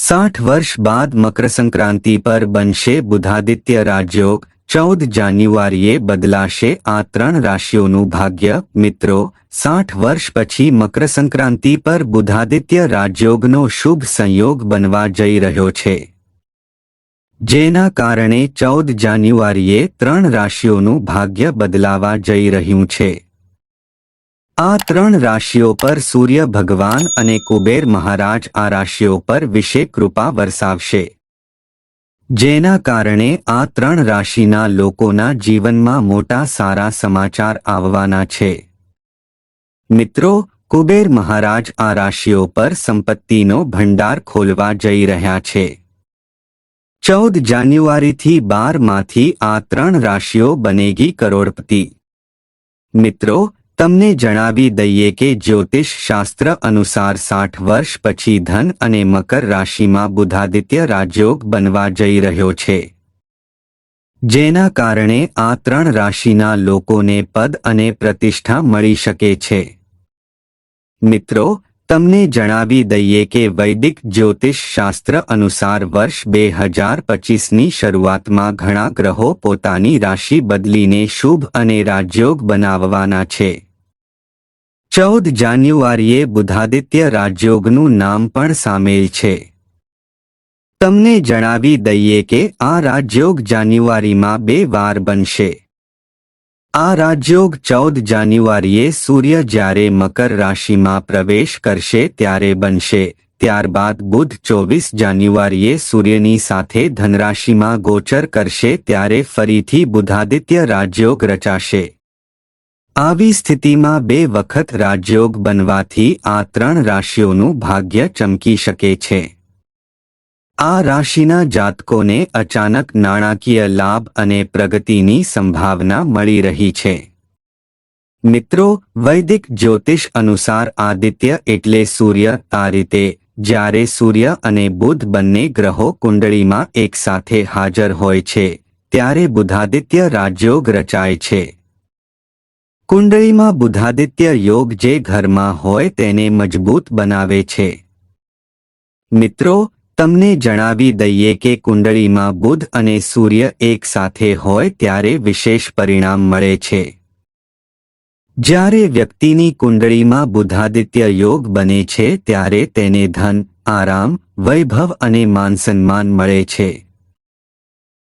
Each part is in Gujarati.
સાઠ વર્ષ બાદ મકર સંક્રાંતિ પર બનશે બુધાદિત્ય રાજયોગ. ચૌદ જાન્યુઆરીએ બદલાશે આ ત્રણ રાશિઓનું ભાગ્ય. મિત્રો, સાઠ વર્ષ પછી મકર સંક્રાંતિ પર બુધાદિત્ય રાજયોગનો શુભ સંયોગ બનવા જઈ રહ્યો છે. જેના કારણે ચૌદ જાન્યુઆરીએ ત્રણ રાશિઓનું ભાગ્ય બદલાવા જઈ રહ્યું છે. આ ત્રણ રાશિઓ પર સૂર્ય ભગવાન અને કુબેર મહારાજ આ રાશિઓ પર વિશે કૃપા વરસાવશે. જેના કારણે આ ત્રણ રાશિના લોકોના જીવનમાં મોટા સારા સમાચાર આવવાના છે. મિત્રો, કુબેર મહારાજ આ રાશિઓ પર સંપત્તિનો ભંડાર ખોલવા જઈ રહ્યા છે. ચૌદ જાન્યુઆરીથી બારમાંથી આ ત્રણ રાશિઓ બનેગી કરોડપતિ. મિત્રો તમને જણાવી દઈએ કે જ્યોતિષ શાસ્ત્ર અનુસાર સાઠ વર્ષ પછી ધન અને મકર રાશિમાં બુધાદિત્ય રાજયોગ બનવા જઈ રહ્યો છે. જેના કારણે આ ત્રણ રાશિના લોકોને પદ અને પ્રતિષ્ઠા મળી શકે છે. મિત્રો, તમને જણાવી દઈએ કે વૈદિક જ્યોતિષ શાસ્ત્ર અનુસાર વર્ષ બે હજાર પચીસની શરૂઆતમાં ઘણા ગ્રહો પોતાની રાશિ બદલીને શુભ અને રાજયોગ બનાવવાના છે. ચૌદ જાન્યુઆરીએ બુધાદિત્ય રાજયોગનું નામ પણ સામેલ છે. તમને જણાવી દઈએ કે આ રાજયોગ જાન્યુઆરીમાં બે વાર બનશે. આ રાજયોગ ચૌદ જાન્યુઆરીએ સૂર્ય જ્યારે મકર રાશિમાં પ્રવેશ કરશે ત્યારે બનશે. ત્યારબાદ બુધ ચોવીસ જાન્યુઆરીએ સૂર્યની સાથે ધનરાશિમાં ગોચર કરશે ત્યારે ફરીથી બુધાદિત્ય રાજયોગ રચાશે. આવી સ્થિતિમાં બે વખત રાજયોગ બનવાથી આ ત્રણ રાશિઓનું ભાગ્ય ચમકી શકે છે. આ રાશિના જાતકોને અચાનક નાણાકીય લાભ અને પ્રગતિની સંભાવના મળી રહી છે. મિત્રો, વૈદિક જ્યોતિષ અનુસાર આદિત્ય એટલે સૂર્ય. આ રીતે, જ્યારે સૂર્ય અને બુધ બંને ગ્રહો કુંડળીમાં એકસાથે હાજર હોય છે, ત્યારે બુધાદિત્ય રાજયોગ રચાય છે. કુંડળીમાં બુધાદિત્ય યોગ જે ઘરમાં હોય તેને મજબૂત બનાવે છે. મિત્રો, તમને જણાવી દઈએ કે કુંડળીમાં બુધ અને સૂર્ય એક સાથે હોય ત્યારે વિશેષ પરિણામ મળે છે. જ્યારે વ્યક્તિની કુંડળીમાં બુધાદિત્ય યોગ બને છે ત્યારે તેને ધન, આરામ, વૈભવ અને માનસન્માન મળે છે.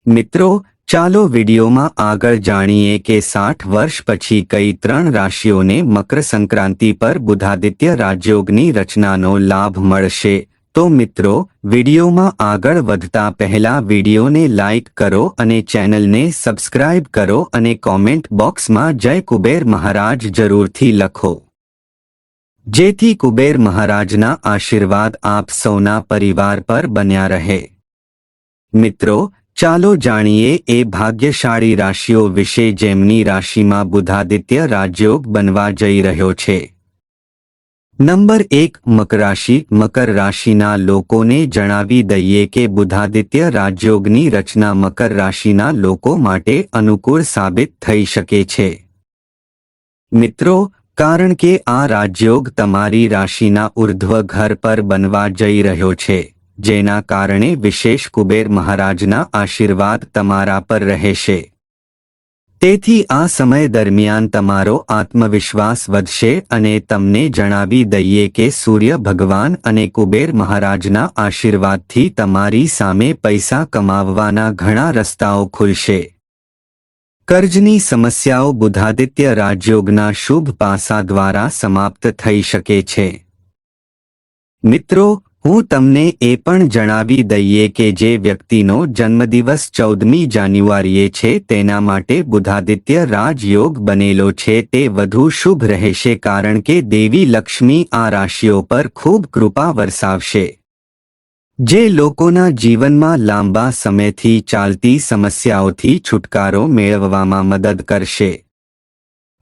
મિત્રો ચાલો વિડીયોમાં આગળ જાણીએ કે સાઠ વર્ષ પછી કઈ ત્રણ રાશિઓને મકર સંક્રાંતિ પર બુધાદિત્ય રાજયોગની રચનાનો લાભ મળશે? તો મિત્રો, વિડીયોમાં આગળ વધતા પહેલા વિડીયોને લાઇક કરો અને ચેનલને સબસ્ક્રાઇબ કરો અને કોમેન્ટ બોક્સમાં જય કુબેર મહારાજ જરૂરથી લખો. જેથી કુબેર મહારાજના આશીર્વાદ આપ સૌના પરિવાર પર બન્યા રહે. મિત્રો ચાલો જાણીએ એ ભાગ્યશાળી રાશિઓ વિશે જેમની રાશિમાં બુધાદિત્ય રાજયોગ બનવા જઈ રહ્યો છે. નંબર એક, મકર રાશિ. મકર રાશિના લોકોને જણાવી દઈએ કે બુધાદિત્ય રાજયોગની રચના મકર રાશિના લોકો માટે અનુકૂળ સાબિત થઈ શકે છે. મિત્રો, કારણ કે આ રાજયોગ તમારી રાશિના ઉર્ધ્વ ઘર પર બનવા જઈ રહ્યો છે. જેના કારણે વિશેષ કુબેર મહારાજના આશીર્વાદ તમારા પર રહેશે. તેથી આ સમય દરમિયાન તમારો આત્મવિશ્વાસ વધશે અને તમને જણાવી દઈએ કે સૂર્ય ભગવાન અને કુબેર મહારાજના આશીર્વાદથી તમારી સામે પૈસા કમાવવાના ઘણા રસ્તાઓ ખુલશે. કર્જની સમસ્યાઓ બુધાદિત્ય રાજયોગના શુભ પાસા દ્વારા સમાપ્ત થઈ શકે છે. મિત્રો હું તમને એ પણ જણાવી દઈએ કે જે વ્યક્તિનો જન્મદિવસ ચૌદમી જાન્યુઆરીએ છે, તેના માટે બુધાદિત્ય રાજયોગ બનેલો છે. તે વધુ શુભ રહેશે કારણ કે દેવી લક્ષ્મી આ રાશિઓ પર ખૂબ કૃપા વરસાવશે. જે લોકોના જીવનમાં લાંબા સમયથી ચાલતી સમસ્યાઓથી છુટકારો મેળવવામાં મદદ કરશે.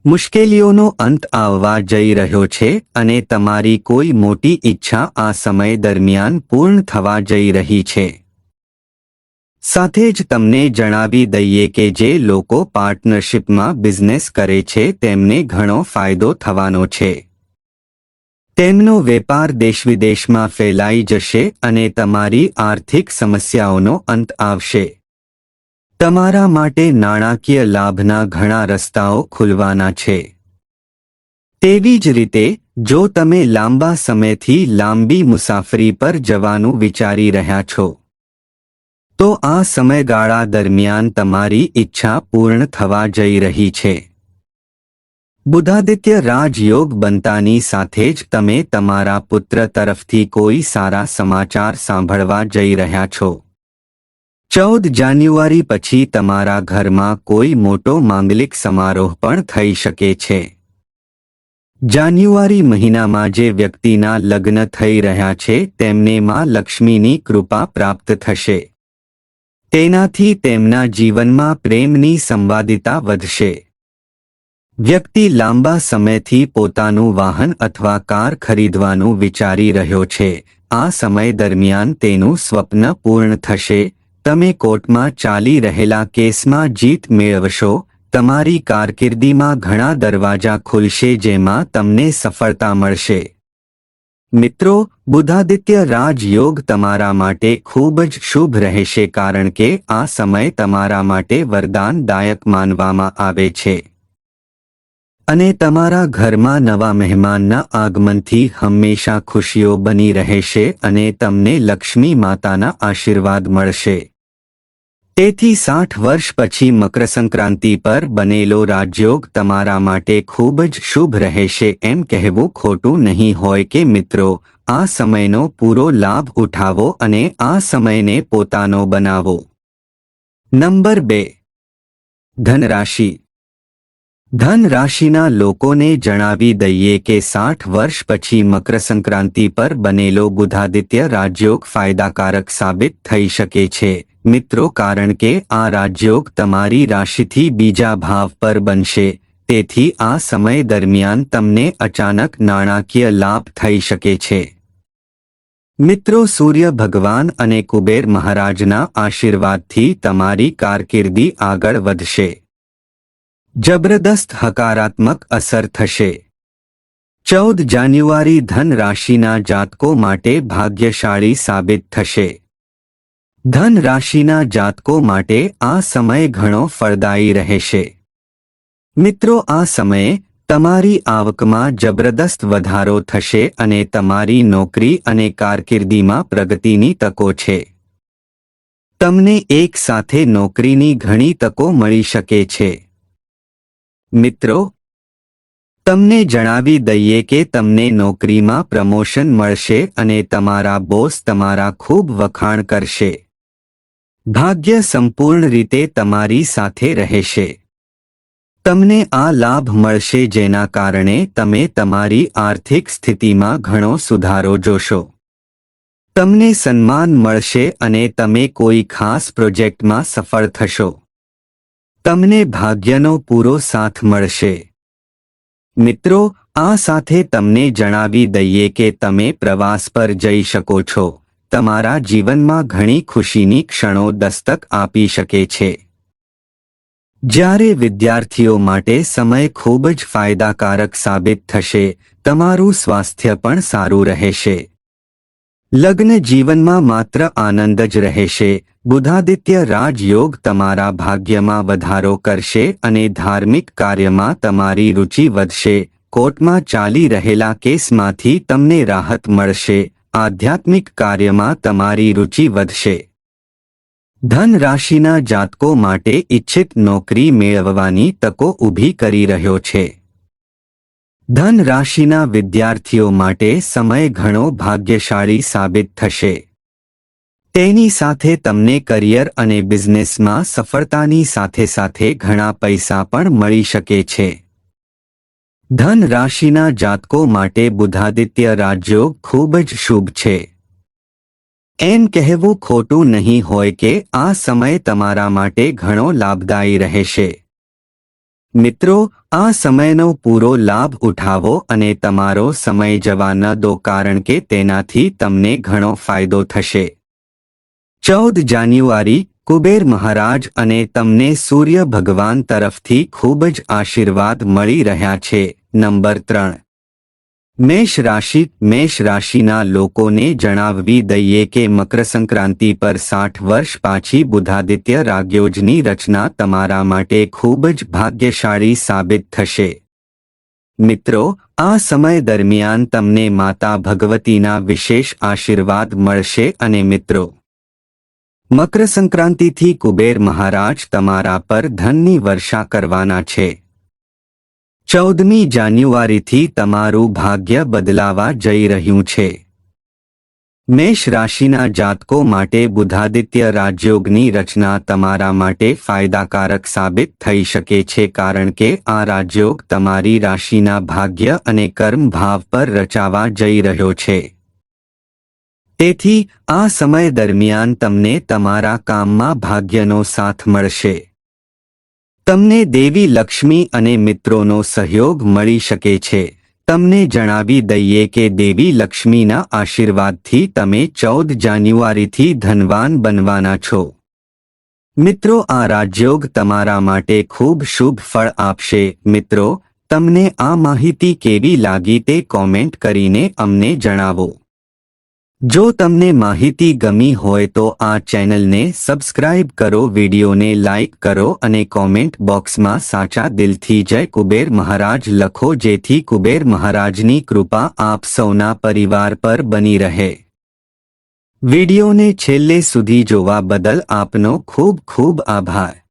મુશ્કેલીઓનો અંત આવવા જઈ રહ્યો છે અને તમારી કોઈ મોટી ઈચ્છા આ સમય દરમિયાન પૂર્ણ થવા જઈ રહી છે. સાથે જ તમને જણાવી દઈએ કે જે લોકો પાર્ટનરશિપમાં બિઝનેસ કરે છે તેમને ઘણો ફાયદો થવાનો છે. તેમનો વેપાર દેશવિદેશમાં ફેલાઈ જશે અને તમારી આર્થિક સમસ્યાઓનો અંત આવશે. તમારા માટે નાણાકીય લાભના ઘણા રસ્તાઓ ખુલવાના છે. તેવી જ રીતે, જો તમે લાંબા સમયથી લાંબી મુસાફરી પર જવાનું વિચારી રહ્યા છો, તો આ સમયગાળા દરમિયાન તમારી ઈચ્છા પૂર્ણ થવા જઈ રહી છે. બુધાદિત્ય રાજયોગ બનતાની સાથે જ તમે તમારા પુત્ર તરફથી કોઈ સારા સમાચાર સાંભળવા જઈ રહ્યા છો. ચૌદ જાન્યુઆરી પછી તમારા ઘરમાં કોઈ મોટો માંગલિક સમારોહ પણ થઈ શકે છે. જાન્યુઆરી મહિનામાં જે વ્યક્તિના લગ્ન થઈ રહ્યા છે, તેમને માં લક્ષ્મીની કૃપા પ્રાપ્ત થશે. તેનાથી તેમના જીવનમાં પ્રેમની સંવાદિતા વધશે. વ્યક્તિ લાંબા સમયથી પોતાનું વાહન અથવા કાર ખરીદવાનું વિચારી રહ્યો છે. આ સમય દરમિયાન તેનું સ્વપ્ન પૂર્ણ થશે. તમે કોર્ટમાં ચાલી રહેલા કેસમાં જીત મેળવશો, તમારી કારકિર્દીમાં ઘણા દરવાજા ખુલશે જેમાં તમને સફળતા મળશે. મિત્રો, બુધાદિત્ય રાજયોગ તમારા માટે ખૂબ જ શુભ રહેશે કારણ કે આ સમય તમારા માટે વરદાનદાયક માનવામાં આવે છે. અને તમારા ઘરમાં નવા મહેમાનના આગમનથી હંમેશા ખુશીઓ બની રહેશે અને તમને લક્ષ્મી માતાના આશીર્વાદ મળશે. તેથી સાઠ વર્ષ પછી મકર સંક્રાંતિ પર બનેલો રાજયોગ તમારા માટે ખૂબ જ શુભ રહેશે એમ કહેવું ખોટું નહીં હોય કે મિત્રો, આ સમયનો પૂરો લાભ ઉઠાવો અને આ સમયને પોતાનો બનાવો. નંબર બે. ધનરાશિ. ધન રાશિના લોકોને જણાવી દઈએ કે સાઠ વર્ષ પછી મકર સંક્રાંતિ પર બનેલો બુધાદિત્ય રાજયોગ ફાયદાકારક સાબિત થઈ શકે છે. મિત્રો, કારણ કે આ રાજયોગ તમારી રાશિથી બીજા ભાવ પર બનશે. તેથી આ સમય દરમિયાન તમને અચાનક નાણાકીય લાભ થઈ શકે છે. મિત્રો, સૂર્ય ભગવાન અને કુબેર મહારાજના આશીર્વાદથી તમારી કારકિર્દી આગળ વધશે. જબરદસ્ત હકારાત્મક અસર થશે. ચૌદ જાન્યુઆરી ધન રાશિના જાતકો માટે ભાગ્યશાળી સાબિત થશે. ધન રાશિના જાતકો માટે આ સમય ઘણો ફળદાયી રહેશે. મિત્રો, આ સમયે તમારી આવકમાં જબરદસ્ત વધારો થશે અને તમારી નોકરી અને કારકિર્દીમાં પ્રગતિની તકો છે. તમને એક સાથે નોકરીની ઘણી તકો મળી શકે છે. મિત્રો, તમને જણાવી દઈએ કે તમને નોકરીમાં પ્રમોશન મળશે અને તમારા બોસ તમારા ખૂબ વખાણ કરશે. ભાગ્ય સંપૂર્ણ રીતે તમારી સાથે રહેશે. તમને આ લાભ મળશે જેના કારણે તમે તમારી આર્થિક સ્થિતિમાં ઘણો સુધારો જોશો. તમને સન્માન મળશે અને તમે કોઈ ખાસ પ્રોજેક્ટમાં સફળ થશો. તમને ભાગ્યનો પૂરો સાથ મળશે. મિત્રો, આ સાથે તમને જણાવી દઈએ કે તમે પ્રવાસ પર જઈ શકો છો. તમારા જીવનમાં ઘણી ખુશીની ક્ષણો દસ્તક આપી શકે છે. જ્યારે વિદ્યાર્થીઓ માટે સમય ખૂબ જ ફાયદાકારક સાબિત થશે, તમારું સ્વાસ્થ્ય પણ સારું રહેશે. લગ્ન જીવનમાં માત્ર આનંદ જ રહેશે, બુધાદિત્ય રાજયોગ તમારા ભાગ્યમાં વધારો કરશે અને ધાર્મિક કાર્યમાં તમારી રુચિ વધશે. કોર્ટમાં ચાલી રહેલા કેસમાંથી તમને રાહત મળશે આધ્યાત્મિક કાર્યમાં તમારી રુચિ વધશે. ધન રાશિના જાતકો માટે ઇચ્છિત નોકરી મેળવવાની તકો ઊભી કરી રહ્યો છે. ધન રાશિના વિદ્યાર્થીઓ માટે સમય ઘણો ભાગ્યશાળી સાબિત થશે. તેની સાથે તમને કરિયર અને બિઝનેસમાં સફળતાની સાથે સાથે ઘણા પૈસા પણ મળી શકે છે. ધન રાશિના જાતકો માટે બુધાદિત્ય રાજ્યો ખૂબ જ શુભ છે. એમ કહેવું ખોટું નહીં હોય કે આ સમય તમારા માટે ઘણો લાભદાયી રહેશે. મિત્રો, આ સમયનો પૂરો લાભ ઉઠાવો અને તમારો સમય જવા ન દો કારણ કે તેનાથી તમને ઘણો ફાયદો થશે. ચૌદ જાન્યુઆરી કુબેર મહારાજ અને તમને સૂર્ય ભગવાન તરફથી ખૂબ જ આશીર્વાદ મળી રહ્યા છે. નંબર ત્રણ. મેષ રાશિ, મેષ રાશિના લોકોને જણાવવી દઈએ કે મકર સંક્રાંતિ પર સાઠ વર્ષ પાછી બુધાદિત્ય રાગ્યોજની રચના તમારા માટે ખૂબ જ ભાગ્યશાળી સાબિત થશે. મિત્રો, આ સમય દરમિયાન તમને માતા ભગવતીના વિશેષ આશીર્વાદ મળશે અને મિત્રો મકર સંક્રાંતિથી કુબેર મહારાજ તમારા પર ધનની વર્ષા કરવાના છે. ચૌદમી જાન્યુઆરીથી તમારું ભાગ્ય બદલાવા જઈ રહ્યું છે. મેષ રાશિના જાતકો માટે બુધાદિત્ય રાજયોગની રચના તમારા માટે ફાયદાકારક સાબિત થઈ શકે છે કારણ કે આ રાજયોગ તમારી રાશિના ભાગ્ય અને કર્મ ભાવ પર રચાવા જઈ રહ્યો છે. તેથી આ સમય દરમિયાન તમને તમારા કામમાં ભાગ્યનો સાથ મળશે. તમને દેવી લક્ષ્મી અને મિત્રોનો સહયોગ મળી શકે છે. તમને જણાવી દઈએ કે દેવી લક્ષ્મીના આશીર્વાદથી તમે ચૌદ જાન્યુઆરીથી ધનવાન બનવાના છો. મિત્રો, આ રાજયોગ તમારા માટે ખૂબ શુભ ફળ આપશે. મિત્રો, તમને આ માહિતી કેવી લાગી તે કોમેન્ટ કરીને અમને જણાવો. જો તમને માહિતી ગમી હોય તો આ ચેનલને સબસ્ક્રાઇબ કરો, વિડીયોને લાઇક કરો અને કોમેન્ટ બોક્સમાં સાચા દિલથી જય કુબેર મહારાજ લખો જેથી કુબેર મહારાજની કૃપા આપ સૌના પરિવાર પર બની રહે. વિડીયોને છેલ્લે સુધી જોવા બદલ આપનો ખૂબ ખૂબ આભાર.